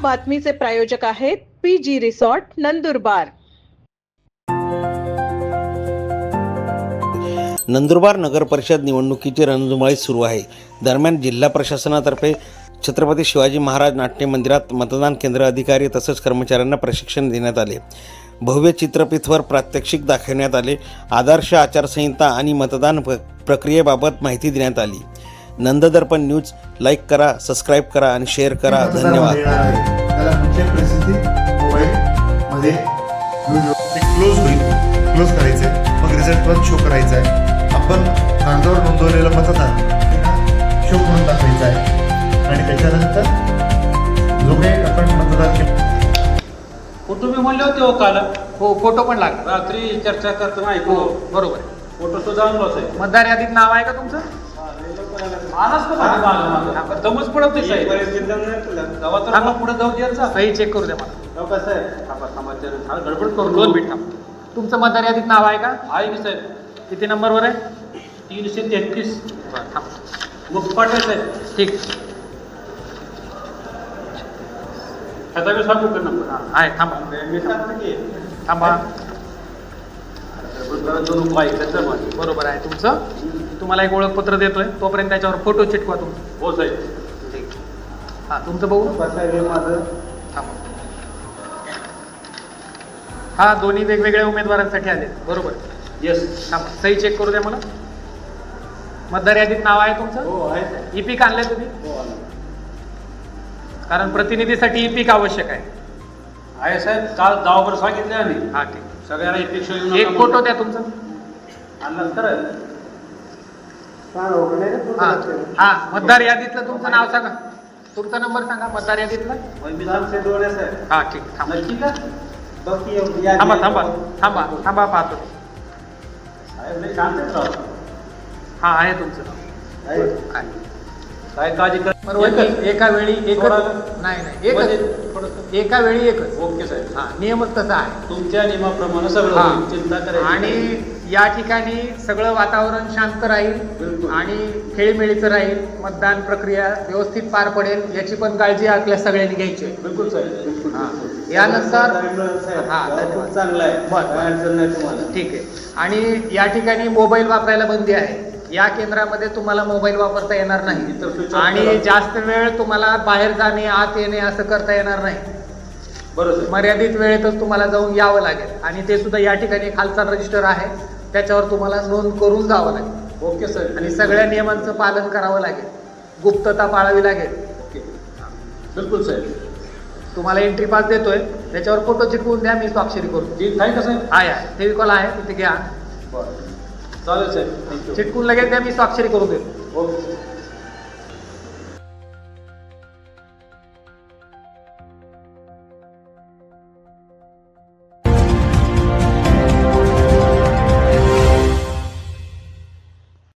बातमीचे प्रायोजक आहेत P G resort Nandurbar. Nandurbar नगर परिषद निवडणुकीची रणधुमाळी सुरू आहे. दरम्यान जिल्हा प्रशासनातर्फे छत्रपती शिवाजी महाराज नाट्य मंदिरात मतदान केंद्र अधिकारी तसंच कर्मचाऱ्यांना प्रशिक्षण देण्यात आले. भव्य चित्रपीठवर प्रात्यक्षिक दाखवण्यात आले. आदर्श आचारसंहिता आणि मतदान प्र प्रक्रियेबाबत माहिती देण्यात आली. नंददर्पण न्यूज. लाईक करा सबस्क्राईब करा आणि शेअर करा. धन्यवाद. क्लोज होईल. क्लोज करायचं मग रिझल्ट पण शो करायचा आहे आपण कागदावर नोंदवलेलं मतदान शो करून टाकायचं आहे आणि त्याच्यानंतर जो काही आपण मतदान केलं. फोटो मी म्हणले होते हो काल. हो फोटो पण लागला. रात्री चर्चा करताना हो ऐकलो बरोबर. फोटो सुद्धा आणलोच आहे मतदार यादीत नाव आहे का तुमचं? मागे मागं मागं दमच पडत नाही साहेब गावात तर थांबा. मग पुढे जाऊ द्यायचा सही चेक करू द्या मला. कसं आहे थांबा थांबा जरा. गडबड करू दोन मिनिट थांब. तुमचं मतदार यादीत नाव आहे का? आहे की साहेब किती नंबरवर आहे? तीनशे तेहतीस. बरं थांब. मुखपाट आहे साहेब ठीक मी सांगू का नंबर? हां आहे. थांबा. मी सांगतो की. थांबा. दोन उपाय कसं माझे बरोबर आहे तुमचं. तुम्हाला एक ओळखपत्र देतोय. तोपर्यंत त्याच्यावर फोटो चिटकवा तुमचा हो साहेब. ठीक. हां तुमचं बघू. माझं. थांबा. हा दोन्ही वेगवेगळ्या उमेदवारांसाठी आले. बरोबर. येस थांबा. सही चेक करू द्या मला. मतदार यादीत नाव आहे तुमचं? हो आहे. साहेब इपिक आणले तुम्ही? हो आलं. कारण प्रतिनिधीसाठी इपिक आवश्यक आहे. आहे साहेब. काल गावावर सांगितले आम्ही. हा ठीक. सगळ्यांना येऊन एक फोटो द्या तुमचा. आणलं तर हा हा मतदार यादीतलं तुमचं नाव सांगा. तुमचा नंबर सांगा मतदार यादीतला. डोळे साहेब. हा ठीक थांबा. नक्की का? बघ थांबा थांबा थांबा थांबा पाहतो. साहेब लय शांत आहेत राव. हा आहे तुमचं नाव. आहे. काय काळजी कर. एका वेळी एकच थोडा- नाही नाही म्हणजे एकच थोडंसं. एका वेळी एकच ओके साहेब हा नियमच तसा आहे तुमच्या नियमाप्रमाणे सगळं हा. होईल. चिंता करायची नाही. आणि या ठिकाणी सगळं वातावरण शांत राहील बिलकुल. आणि खेळीमेळीचं राहील मतदान प्रक्रिया व्यवस्थित पार पडेल याची पण काळजी आपल्या सगळ्यांनी घ्यायची आहे. बिलकुल साहेब बिलकुल हा. बिलकुल. यानंतर- साहेब, हा, धन्यवाद. खूप चांगलं आहे बरं. काय अडचण नाही तुम्हाला ठीक आहे आणि या ठिकाणी मोबाईल वापरायला बंदी आहे या केंद्रामध्ये तुम्हाला मोबाईल वापरता येणार नाही. आणि. जास्त वेळ तुम्हाला बाहेर जाणे आत येणे असं करता येणार नाही. बरोबर. मर्यादित वेळेतच तुम्हाला जाऊन यावं लागेल. आणि ते सुद्धा या ठिकाणी खालचा रजिस्टर आहे. त्याच्यावर तुम्हाला नोंद करून जावं लागेल. ओके साहेब आणि सगळ्या नियमांचं पालन करावं लागेल. गुप्तता पाळावी लागेल. ओके. बिलकुल साहेब तुम्हाला एंट्री पास देतोय. त्याच्यावर फोटो चिटकवून द्या मी स्वाक्षरी करतो ठीक आहे साहेब आहे आहे फेविकॉल आहे. तिथे घ्या. बरं. चालेल साहेब चिटकून लगेच द्या मी स्वाक्षरी करून देतो ओके